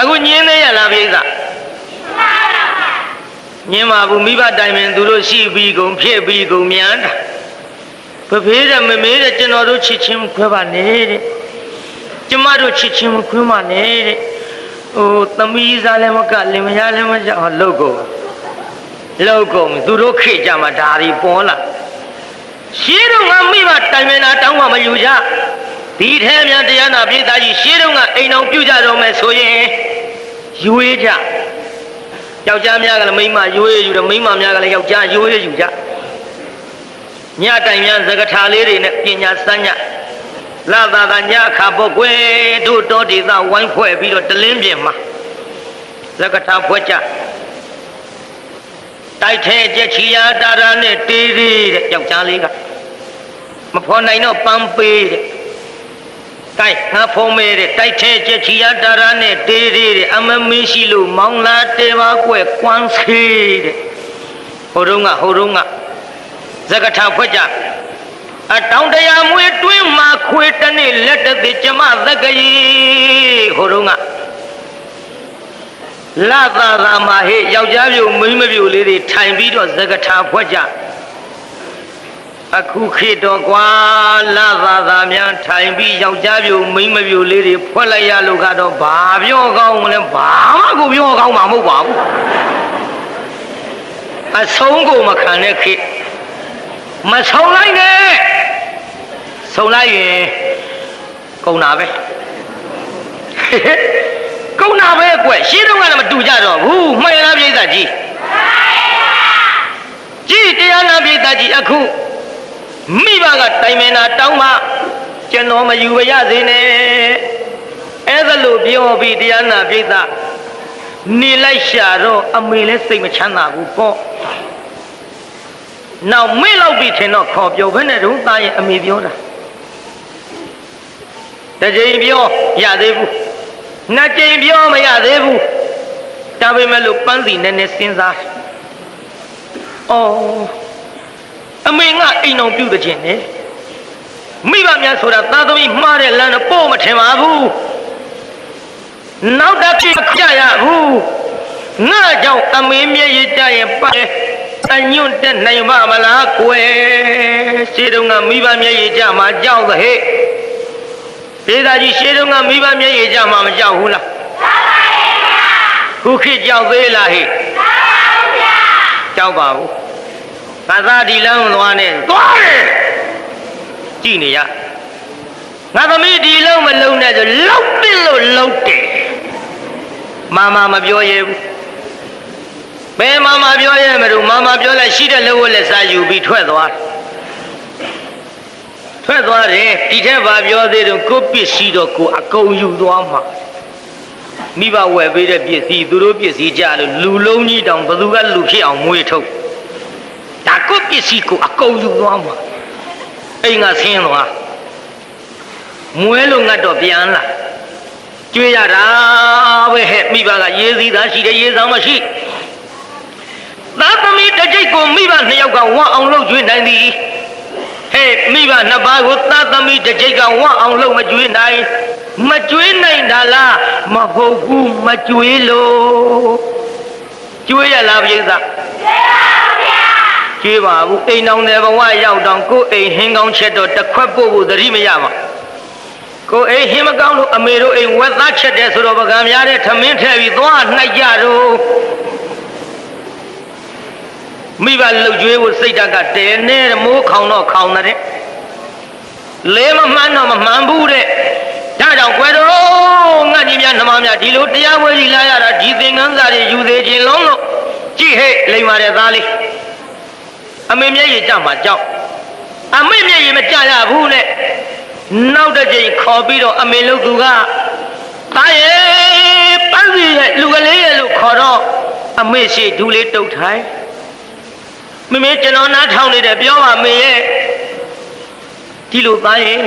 အခုညင်းသေးရလားပြိဿညင်းပါဘူးမိဘတိုင်ပင်သူတို့ရှိပြီးကုန်ဖြစ်ပြီးကုန်မြန်တာဖဖေးတဲ့မမေးတဲ့ကျွန်တော်တို့ချစ်ချင်းမခွဲပါနဲ့တဲ့ကျမတို့ချစ်ချင်းမခွဲပါနဲ့တဲ့ဟိုသမီးစားလည်းမကလင်မယားလည်းမကြောက်လှုပ်ကုန်လှုပ်ကုန်သူတို့ခေကြမှာဒါတွေပေါ်လာရှင်းတော့ငါမိဘတိုင်ပင်တာတောင်းမှမယူကြ ဒီထဲမြန်တရားနာပြည်သားကြီးရှင်းတော့ငါအိမ်အောင်ပြုကြတော့မယ်ဆိုရင်ယူရကြယောက်ျားများကလည်းမိန်းမယူရယူတယ်မိန်းမများကလည်းယောက်ျားယူရယူကြညတိုင်များသကထာလေးတွေနဲ့ပညာစမ်းညလာသာသာညအခါပုတ်ကွယ်တို့တော်ဒေသဝိုင်းဖွဲ့ပြီးတော့တလင်းပြင်မှာသကထာဖွဲ့ကြတိုက်ထဲကြက်ချီယာတာရာနဲ့တေးသေးတဲ့ယောက်ျားလေးကမဖော်နိုင်တော့ပန်းပေးတဲ့ တိုက်ငါဖုံးမဲတဲ့တိုက်ထဲကြက်ချီယာတာရာနဲ့တေးသေးတဲ့အမမင်းရှိလို့မောင်လာတေပါကွယ်ကွမ်းဆေးတဲ့ဟိုတုန်းကဟိုတုန်းကသကထာဖွဲ့ကြအတောင်တရားမွေးတွင်းမှာခွေတနေ့လက်တသိကျမသက်ကကြီးဟိုတုန်းကလာသာသာမှာဟေ့ယောက်ျားပြုမိန်းမပြုလေးတွေထိုင်ပြီးတော့သကထာဖွဲ့ကြ အခုခေတ်တော့ကွာလာသာသာများထိုင်ပြီးယောက်ျားပြုမိန်းမပြုလေးတွေဖွဲ့လိုက်ရလို့ကတော့ဘာပြောကောင်းမလဲဘာမှကိုပြောကောင်းမှာမဟုတ်ပါဘူးအဆုံးကိုမခံတဲ့ခေတ်မဆုံးလိုက်နဲ့ဆုံးလိုက်ရင်ကုန်တာပဲကုန်တာပဲကွရှင်းတော့ကလည်းမတူကြတော့ဘူးမှန်လားပြိဿကြီးကြည်တရားနာပြိဿကြီးအခု မိဘကတိုင်မင်တာတောင်းမှကျွန်တော်မယူပါရစေနဲ့အဲ့ဒါလို့ပြောပြီးတရားနာပြိဿနေလိုက်ရှာတော့အမေလည်းစိတ်မချမ်းသာဘူးပေါ့နောက်မေ့လောက်ပြီထင်တော့ခေါ်ပြောဘဲနဲ့တော့သားရဲ့အမေပြောတာတစ်ချိန်ပြောရသေးဘူးနှစ်ချိန်ပြောမရသေးဘူးဒါပေမဲ့လို့ပန်းစီနဲ့နဲ့စဉ်းစားအော် အမေငါအိမ်အောင်ပြုတဲ့ခြင်းနဲ့မိဘများဆိုတာသာသမီမှားတဲ့လမ်းတော့ပို့မထင်ပါဘူးနောက်တစ်ဖြစ်ကြရဘူးငါကြောင့်အမေမျက်ရည်ကြရင်ပါအညွန့်တက်နိုင်ပါမလားကွယ်ရှင်းတော့ကမိဘမျက်ရည်ကြမှာကြောက် the ဟဲ့ဒေသာကြီးရှင်းတော့ကမိဘမျက်ရည်ကြမှာမကြောက်ဘူးလားခုခေတ်ကြောက်သေးလားဟဲ့ကြောက်ပါဘူး ငါသားဒီလမ်းသွားနေသွားတယ်ကြည်နေရငါသမီးဒီလုံးမလုံးနဲ့ဆိုလောက်ပစ်လို့လုံးတယ်မမမပြောရဘူးဘယ်မမပြောရဲမလို့မမပြောလိုက်ရှိတဲ့လက်ဝက်လက်စားယူပြီးထွက်သွားတယ်ထွက်သွားတယ်ဒီထက်ဘာပြောသေးတော့ကိုပစ္စည်းတော့ကိုအကုန်ယူသွားမှာမိဘဝယ်ပေးတဲ့ပစ္စည်းသူတို့ပစ္စည်းကြလို့လူလုံးကြီးတောင်ဘယ်သူကလူဖြစ်အောင်မွေးထုတ် ဒါကိုပစ္စည်းကိုအကုန်ယူသွားမှာအိမ်ကဆင်းသွားမွဲလို့ငတ်တော့ပြန်လာကျွေးရတာပဲဟဲ့မိဘကရေးစည်းသားရှိတယ်ရေးဆောင်မရှိသားသမီးတစ်ကြိတ်ကိုမိဘနှစ်ယောက်ကဝမ်းအောင်လုပ်ကျွေးနိုင်သည်ဟဲ့မိဘနှစ်ပါးကိုသားသမီးတစ်ကြိတ်ကဝမ်းအောင်လုပ်မကျွေးနိုင်မကျွေးနိုင်တာလားမဟုတ်ဘူးမကျွေးလို့ကျွေးရလားပြိဿကျွေး ပါဘူးအိမ်တော်တဲ့ဘဝရောက်တော့ကိုယ်အိမ်ဟင်းကောင်းချက်တော့တစ်ခွက်ပို့ဖို့သတိမရပါကိုယ်အိမ်ဟင်းမကောင်းလို့အမေတို့အိမ်ဝက်သားချက်တယ်ဆိုတော့ပကံများတဲ့ထမင်းထည့်ပြီးသွားနှိုက်ကြတော့မိဘလှုပ်ကြွေးဖို့စိတ်ဓာတ်ကတဲနဲ့မိုးခေါင်တော့ခေါင်တဲ့လဲမမှန်းတော့မမှန်ဘူးတဲ့ဒါကြောင့်ကွယ်တော်ငါကြီးများနှမများဒီလိုတရားဝဲကြီးလာရတာဒီသင်္ကန်းစာတွေယူသေးခြင်းလုံးလို့ကြည့်ဟဲ့လိမ္မာတဲ့သားလေး အမေမျက်ရည်ကြမှာကြောက်အမေမျက်ရည်မကြရဘူးနဲ့နောက်တစ်ချိန်ခေါ်ပြီးတော့အမေလို့သူကသားရဲ့ပန်းစီရဲ့လူကလေးရဲ့လို့ခေါ်တော့အမေရှိဒူးလေးတုတ်ထိုင်မမေကျွန်တော်နားထောင်နေတယ်ပြောပါမေရဲ့ဒီလိုသားရဲ့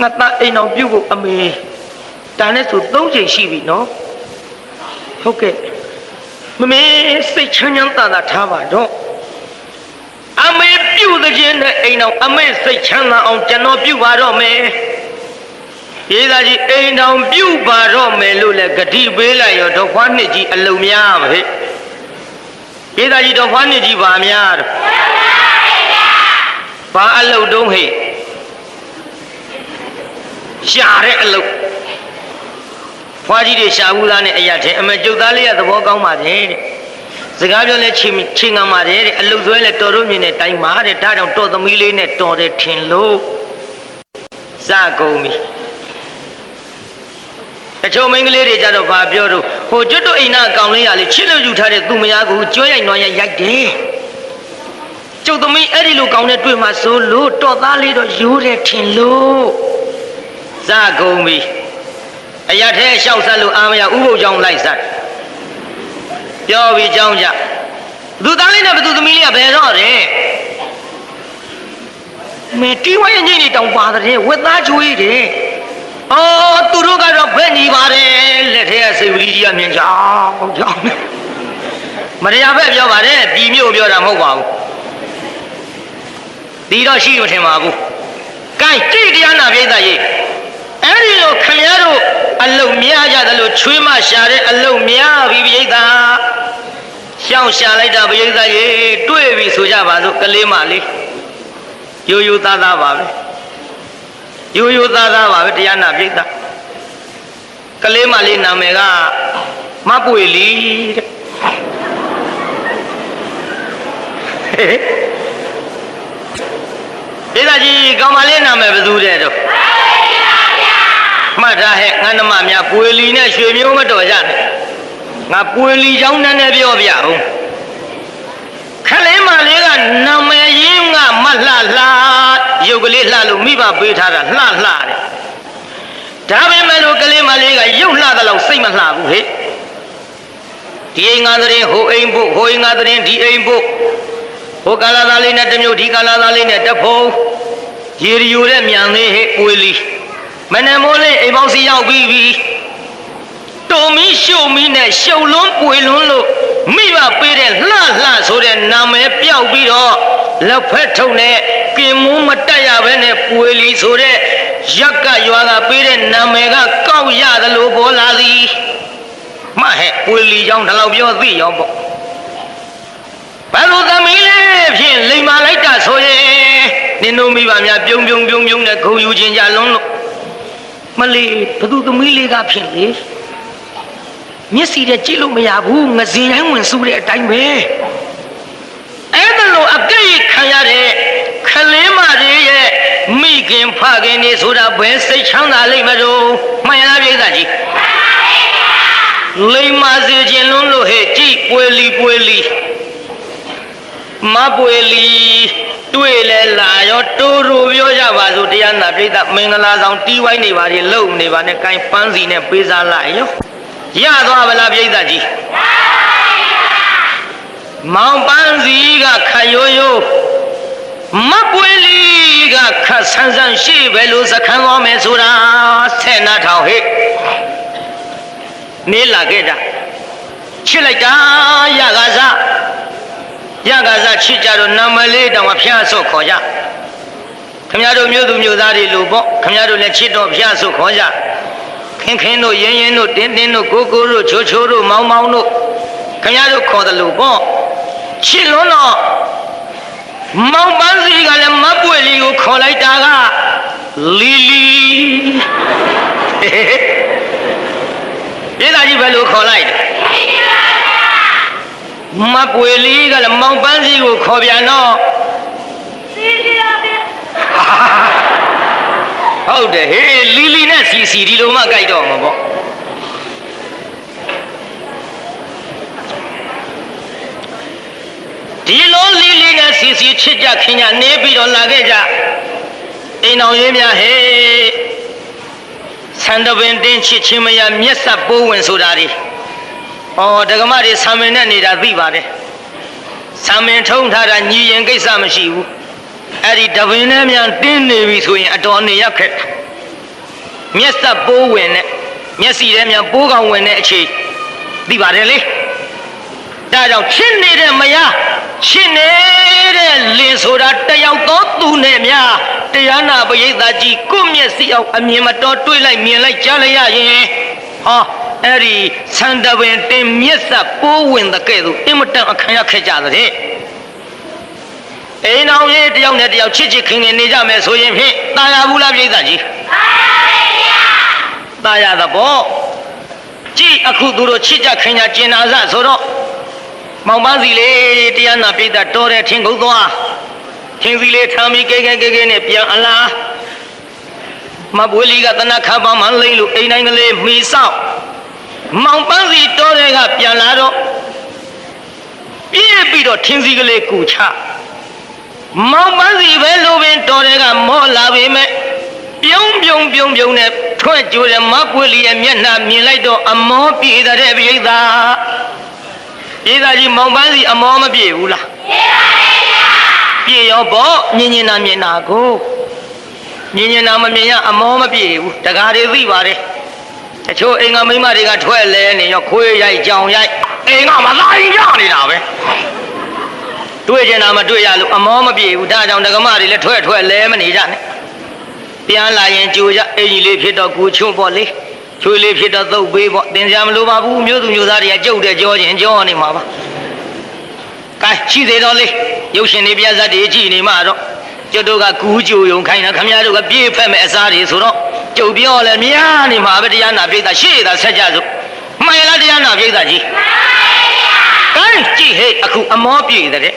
ငါသားအိမ်အောင်ပြုတ်ဖို့အမေတန်နဲ့ဆို၃ချိန်ရှိပြီနော်ဟုတ်ကဲ့ မမေစိတ်ချမ်းချမ်းသာသာထားပါတော့အမေပြုတ်တဲ့ခြင်းနဲ့အိမ်အောင်အမေစိတ်ချမ်းသာအောင်ကျွန်တော်ပြုတ်ပါတော့မယ်ရေးသားကြီးအိမ်တော်ပြုတ်ပါတော့မယ်လို့လည်းဂတိပေးလိုက်ရောတော့ခွားနှစ်ကြီးအလုံများပါဟဲ့ရေးသားကြီးတော့ခွားနှစ်ကြီးပါများတော့ဘာအလုံတုံးဟဲ့ရှာတဲ့အလုံ ဖွားကြီးတွေရှာဘူးသားနဲ့အရာချင်းအမကျုပ်သားလေးကသဘောကောင်းပါတယ်တဲ့စကားပြောလဲချင်းချင်းကမှာတယ်တဲ့အလုံဆွဲလဲတော်တို့မြင်တဲ့တိုင်းမှာတဲ့ဒါကြောင့်တော်သမီးလေးနဲ့တော်တယ်ထင်လို့စကုန်ပြီတချို့မိန်းကလေးတွေကြတော့ဘာပြောတော့ဟိုကျွတ်တို့အိမ်နာကောင်လေးရလေချစ်လို့ယူထားတဲ့သူမယားကိုကြွရိုက်နွားရိုက်ရိုက်တယ်ကျုပ်သမီးအဲ့ဒီလိုကောင်းတဲ့တွေ့မှဆိုလို့တော်သားလေးတော့ရိုးတယ်ထင်လို့စကုန်ပြီ အရာထဲလျှောက်ဆက်လို့အာမရဥပုပ်ကြောင့်လိုက်ဆက်ပြောပြီးကြောင်းကြသူသားလေးနဲ့ဘသူသမီးလေးကဘယ်တော့တဲ့မေတီဝိုင်းညင်းနေတောင်ပါတယ်ဝက်သားကျွေးတယ်အော်သူတို့ကတော့ဘက်နေပါတယ်လက်ထဲကစိတ်ဝီကြီးကမြင်ကြောင်းကြောင်းမတရားဘက်ပြောပါတယ်ပြည်မြို့ပြောတာမဟုတ်ပါဘူးဒီတော့ရှိမထင်ပါဘူးကဲကြည့်တရားနာပြိဿရေး အဲ့ဒီလိုခမည်းတော်အလုံများကြတယ်လို့ချွေးမရှာတဲ့အလုံများပြီပြိဿရှောင်းရှာလိုက်တာပြိဿရေတွေ့ပြီဆိုကြပါစို့ကလေးမလေးရိုးရိုးသားသားပါပဲရိုးရိုးသားသားပါပဲတရားနာပြိဿကလေးမလေးနာမည်ကမပွေလီတဲ့ဟဲ့ပြိဿကြီးကောင်မလေးနာမည်ဘယ်သူတဲ့တော့ မှတ်ထားဟဲ့ငါနှမများပွေလီနဲ့ရွှေမျိုးမတော်ကြနဲ့ငါပွေလီချောင်းတန်းနဲ့ပြောပြအောင်ခလေးမလေးကနာမည်ရင်းကမလှလှရုပ်ကလေးလှလို့မိဘပေးထားတာလှလှတဲ့ဒါပေမဲ့လို့ကလေးမလေးကရုပ်လှတဲ့လောက်စိတ်မလှဘူးဟဲ့ဒီအိမ်ငါသတင်းဟိုအိမ်ဖို့ဟိုအိမ်ငါသတင်းဒီအိမ်ဖို့ဟိုကာလာသားလေးနဲ့တစ်မျိုးဒီကာလာသားလေးနဲ့တစ်ဖုံရေရီယိုတဲ့မြန်လေးဟဲ့ပွေလီ မနမိုးလေးအိမ်ပေါင်းစီရောက်ပြီးပြီတုံမီရှုံမီနဲ့ရှုံလွန်းပွေလွန်းလို့မိဘပေးတဲ့လှလှဆိုတဲ့နာမည်ပျောက်ပြီးတော့လက်ဖက်ထုံနဲ့ကင်မုန်းမတက်ရဘဲနဲ့ပွေလီဆိုတဲ့ရက်ကရွာကပေးတဲ့နာမည်ကကောက်ရတယ်လို့ပေါ်လာသည်မဟဲ့ပွေလီကြောင့်ဒီလောက်ပြောသိရောပေါ့ဘယ်လိုသမီးလေးဖြင့်လိမ်မာလိုက်တာဆိုရင်နင်တို့မိဘများပြုံပြုံပြုံပြုံနဲ့ခုံယူခြင်းကြလွန်းလို့ မလေးဘသူသမီးလေးကဖြင့်လေမျက်စီနဲ့ကြည့်လို့မရဘူးငစင်တိုင်းဝင်စူးတဲ့အတိုင်းပဲအဲ့ဒါလို့အကဲ့ခံရတဲ့ခလေးမတွေရဲ့မိခင်ဖခင်နေဆိုတာဘယ်စိတ်ချမ်းသာလိမ့်မလို့မှန်ရလားပြိဿကြီးလိမ္မာစေခြင်းလွန်းလို့ဟဲ့ကြည်ပွေလီပွေလီမပွေလီ တွေ့လဲလာရောတိုးတိုးပြောကြပါစို့တရားနာပြိဿမင်္ဂလာဆောင်တီးဝိုင်းနေပါလေလုံနေပါနဲ့ကိုင်းပန်းစီနဲ့ပေးစားလိုက်ရောရသွားဗလားပြိဿကြီးမောင်ပန်းစီကခရိုးရိုးမပွေလီကခဆန်းဆန်းရှိပဲလို့စခန်းသွားမယ်ဆိုတာဆယ်နာထောင်ဟဲ့နေလာခဲ့တာချစ်လိုက်တာရကစား ရကစားချစ်ကြတော့နာမလေးတောင်ဖျားဆော့ခေါ်ကြခမရတို့မြို့သူမြို့သားတွေလို့ပေါ့ခမရတို့လည်းချစ်တော့ဖျားဆော့ခေါ်ကြခင်ခင်တို့ရင်းရင်းတို့တင်းတင်းတို့ကိုကိုတို့ချိုချိုတို့မောင်းမောင်းတို့ခင်ဗျားတို့ခေါ်တယ်လို့ပေါ့ချစ်လွန်းတော့မောင်ပန်းစီကလည်းမပွေလီကိုခေါ်လိုက်တာကလီလီပြည်သားကြီးဘယ်လိုခေါ်လိုက်လဲ မပွေလီကလည်းမောင်ပန်းစီကိုခေါ်ပြန်တော့ဟုတ်တယ်ဟေးလီလီနဲ့စီစီဒီလိုမှကြိုက်တော့မှာပေါ့ဒီလိုလီလီနဲ့စီစီချစ်ကြခင်ကြနေပြီးတော့လာခဲ့ကြအိမ်တော်ရေးများဟေးဆန္ဒပင်တင်းချစ်ချင်းမရမျက်စပ်ပိုးဝင်ဆိုတာဒီ ဩဒကမတွေဆံမင်နဲ့နေတာသိပါတယ်ဆံမင်ထုံးထားတာညီရင်ကိစ္စမရှိဘူးအဲ့ဒီတပင်နဲ့မြန်တင်းနေပြီဆိုရင်အတော်နေရက်ခက်မျက်စပ်ပိုးဝင်နဲ့မျက်စီထဲမြန်ပိုးကောင်ဝင်တဲ့အခြေသိပါတယ်လေဒါကြောင့်ချစ်နေတဲ့မယားရှင်းနေတဲ့လင်ဆိုတာတယောက်သောသူနဲ့များတရားနာပရိသတ်ကြီးကိုယ့်မျက်စိအောင်အမြင်မတော်တွေးလိုက်မြင်လိုက်ကြားလိုက်ရရင်ဟော အဲ့ဒီဆန္ဒပင်တင်မြက်ဆက်ပိုးဝင်တဲ့ကဲ့သို့အင်မတန်အခမ်းရခဲ့ကြတဲ့အိမ်အောင်ရေးတယောက်နဲ့တယောက်ချစ်ချစ်ခင်ခင်နေကြမယ်ဆိုရင်ဖြင့်တာယာဘူးလားပြိဿကြီးတာယာပါဗျာတာယာသဘောကြည်အခုသူတို့ချစ်ကြခင်ကြကျင်နာစဆိုတော့မောင်ပန်းစီလေးတရားနာပြိဿတော်တဲ့ထင်ကုတ်သွားထင်စီလေးထမ်းပြီးကဲကဲကဲကဲနဲ့ပြန်အလားမပွေးလီကတနခါပါမှလိမ့်လို့အိမ်တိုင်းကလေးမိဆောက် မောင်ပန်းစီတော်တဲ့ကပြန်လာတော့ပြည့်ပြီးတော့ထင်စီကလေးကူချမောင်ပန်းစီပဲလိုပင်တော်တဲ့ကမောလာပေမဲ့ပြုံးပြုံးပြုံးပြုံးနဲ့ထွက်ကြိုးတဲ့မပွေလီရဲ့မျက်နှာမြင်လိုက်တော့အမောပြေတဲ့ပြိဿပြေသာကြီးမောင်ပန်းစီအမောမပြေဘူးလားပြေရောပေါ့ညင်ညင်နာမြင်နာကိုညင်ညင်နာမမြင်ရအမောမပြေဘူးတကားတွေသိပါတယ် တချို့အိမ်ကမိန်းမတွေကထွက်လဲနေရောခွေးရိုက်ကြောင်ရိုက်အိမ်ကမလာရင်ရနေတာပဲတွေ့ကျင်တာမတွေ့ရလို့အမောမပြေဘူးဒါကြောင့်ဒကမတွေလည်းထွက်ထွက်လဲမနေကြနဲ့ပြန်လာရင်ကြိုကြအိမ်ကြီးလေးဖြစ်တော့ကိုချွန့်ပေါ့လေချွေးလေးဖြစ်တော့သုတ်ပေးပေါ့တင်ကြမလို့ပါဘူးမျိုးသူမျိုးသားတွေကကြုတ်တဲ့ကြောချင်းကြောနေမှာပါကဲရှိသေးတော့လေရုပ်ရှင်တွေပြဇတ်တွေကြည့်နေမှတော့ ကျွတ်တို့ကကူးကြိုယုံခိုင်းတာခမရတို့ကပြေးဖက်မဲ့အစားတွေဆိုတော့ကြုတ်ပြောလဲများနေမှာပဲတရားနာပိဋကရှေ့သာဆက်ကြစို့မှန်ရလားတရားနာပိဋကကြီးမှန်ပါဗျာကဲကြည့်ဟဲ့အခုအမောပြေတဲ့တဲ့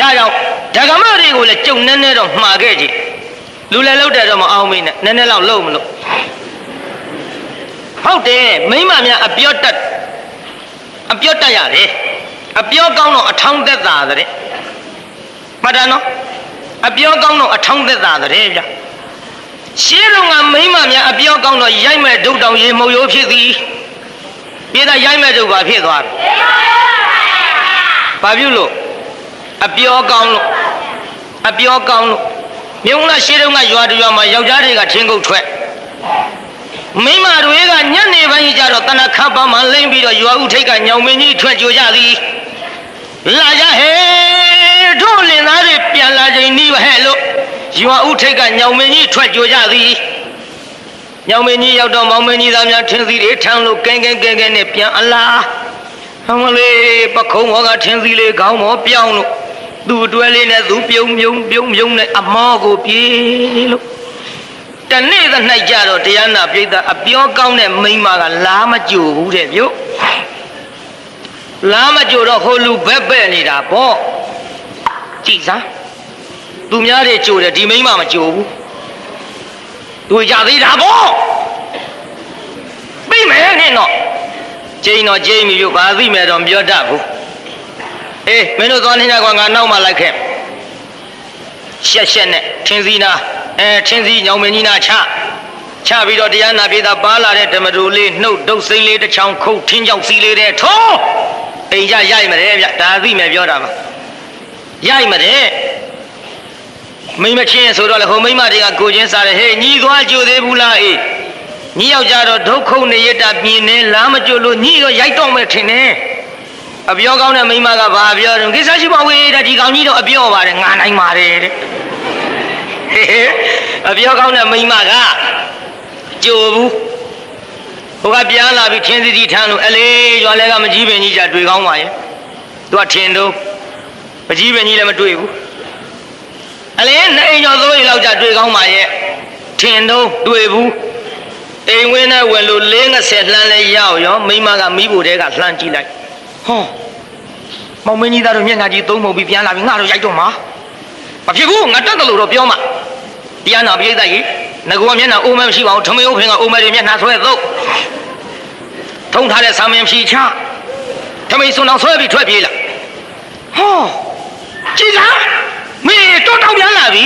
ဒါကြောင့်ဓကမတွေကိုလည်းကြုံနေနေတော့မှာခဲ့ကြည့်လူလည်းလောက်တယ်တော့မအောင်မင်းနဲ့နည်းနည်းလောက်လုံမလို့ဟုတ်တယ်မိမများအပြော့တက်အပြော့တက်ရတယ်အပြော့ကောင်းတော့အထောင်းသက်သာတဲ့ မှတ်တယ်နော်အပြော့ကောင်းတော့အထောင်းသက်သာတဲ့ဗျရှင်းတော့ကမိမများအပြော့ကောင်းတော့ရိုက်မဲ့ဒုတ်တောင်ရေမှုတ်ရိုးဖြစ်သည်ပြေးတာရိုက်မဲ့ဒုတ်ပါဖြစ်သွားတယ်ဘာပြုလို့အပြော့ကောင်းလို့အပြော့ကောင်းလို့မြုံလာရှင်းတော့ကရွာတရွာမှာယောက်ျားတွေကထင်းကုတ်ထွက်မိမတွေကညနေပိုင်းကျတော့တနခပ်ပမှလိမ့်ပြီးတော့ရွာဥထိတ်ကညောင်မင်းကြီးထွက်ကြကြသည်လာကြဟဲ့ တို့လင်သားတွေပြန်လာချိန်နီးဟဲ့လို့ရွာဥထိတ်ကညောင်မင်းကြီးထွက်ကြကြသည်ညောင်မင်းကြီးရောက်တော့မောင်မင်းကြီးသားများထင်းစီတွေထမ်းလို့ကဲကဲကဲကဲနဲ့ပြန်အလားဟမလေးပခုံးဘောကထင်းစီလေးခေါင်းမောပြောင်းလို့သူ့အတွဲလေးနဲ့သူပြုံပြုံပြုံပြုံနဲ့အမောကိုပြေးလို့တနေ့သ၌ကြတော့တရားနာပြိဿအပြောကောင်းတဲ့မိန်းမကလားမကြိုဘူးတဲ့ပြုတ်လားမကြိုတော့ဟိုလူဘက်ပဲ့နေတာပေါ့ ကြည်စားသူများတွေကြိုတယ်ဒီမိန်းမမကြိုဘူးသူကြသေးတာပေါ့ပြီးမယ်နဲ့တော့ကျိန်တော့ကျိန်ပြီပြုတ်ဘာသိမယ်တော့မပြောတတ်ဘူးအေးမင်းတို့သွားနေကြကွာငါနောက်မှလိုက်ခဲ့ရှက်ရှက်နဲ့ထင်းစီနာအဲထင်းစီညောင်မင်းကြီးနာချချပြီးတော့တရားနာပြေတာပါလာတဲ့ဓမ္မတူလေးနှုတ်ဒုတ်စိမ့်လေးတစ်ချောင်းခုတ်ထင်းကြောက်စီလေးတဲ့ထုံးအိမ်ကြရိုက်မတယ်ဗျဒါသိမယ်ပြောတာပါ ရိုက်မတယ်မိမချင်းဆိုတော့လေဟိုမိမတွေကကိုချင်းစားတယ်ဟေးညီသွားကြိုသေးဘူးလားအေးညီယောက်ျားတော့ဒုက္ခုနေရတာပြင်းနေလားမကြိုလို့ညီတော့ရိုက်တော့မယ်ထင်တယ်အပြောကောင်းတဲ့မိမကဘာပြောတယ်ကိစ္စရှိပါဝေးတဲ့ဒီကောင်ကြီးတော့အပြောပါတယ်ငါနိုင်ပါတယ်တဲ့အပြောကောင်းတဲ့မိန်းမကကြိုဘူးဟိုကပြန်လာပြီးထင်းစီစီထမ်းလို့အလေးရွာလဲကမကြီးပင်ကြီးကြတွေ့ကောင်းပါရဲ့သူကထင်တော့ မကြီးပင်ကြီးလည်းမတွေ့ဘူးအလေးနှစ်အိမ်ကျော်သုံးအိမ်လောက်ကြတွေ့ကောင်းပါရဲ့ထင်တော့တွေ့ဘူးအိမ်ဝင်းနဲ့ဝင်လို့လေး50လှမ်းလဲရောက်ရောမိန်းမကမိဖို့တဲကလှမ်းကြည့်လိုက်ဟောမောင်မင်းကြီးသားတို့မျက်နှာကြီးသုံးပုံပြီးပြန်လာပြီးငါတို့ရိုက်တော့မှာမဖြစ်ဘူးငါတက်တယ်လို့တော့ပြောမှာတရားနာပြိဿကြီးငကောမျက်နှာအိုးမဲမရှိပါဘူးထမင်းဥဖင်ကအိုးမဲတွေမျက်နှာဆွဲသုတ်ထုံထားတဲ့ဆာမင်ဖြီချထမင်းစွန်အောင်ဆွဲပြီးထွက်ပြေးလာဟော ကြည်လားမင်းတော့တောင်းပြန်လာပြီ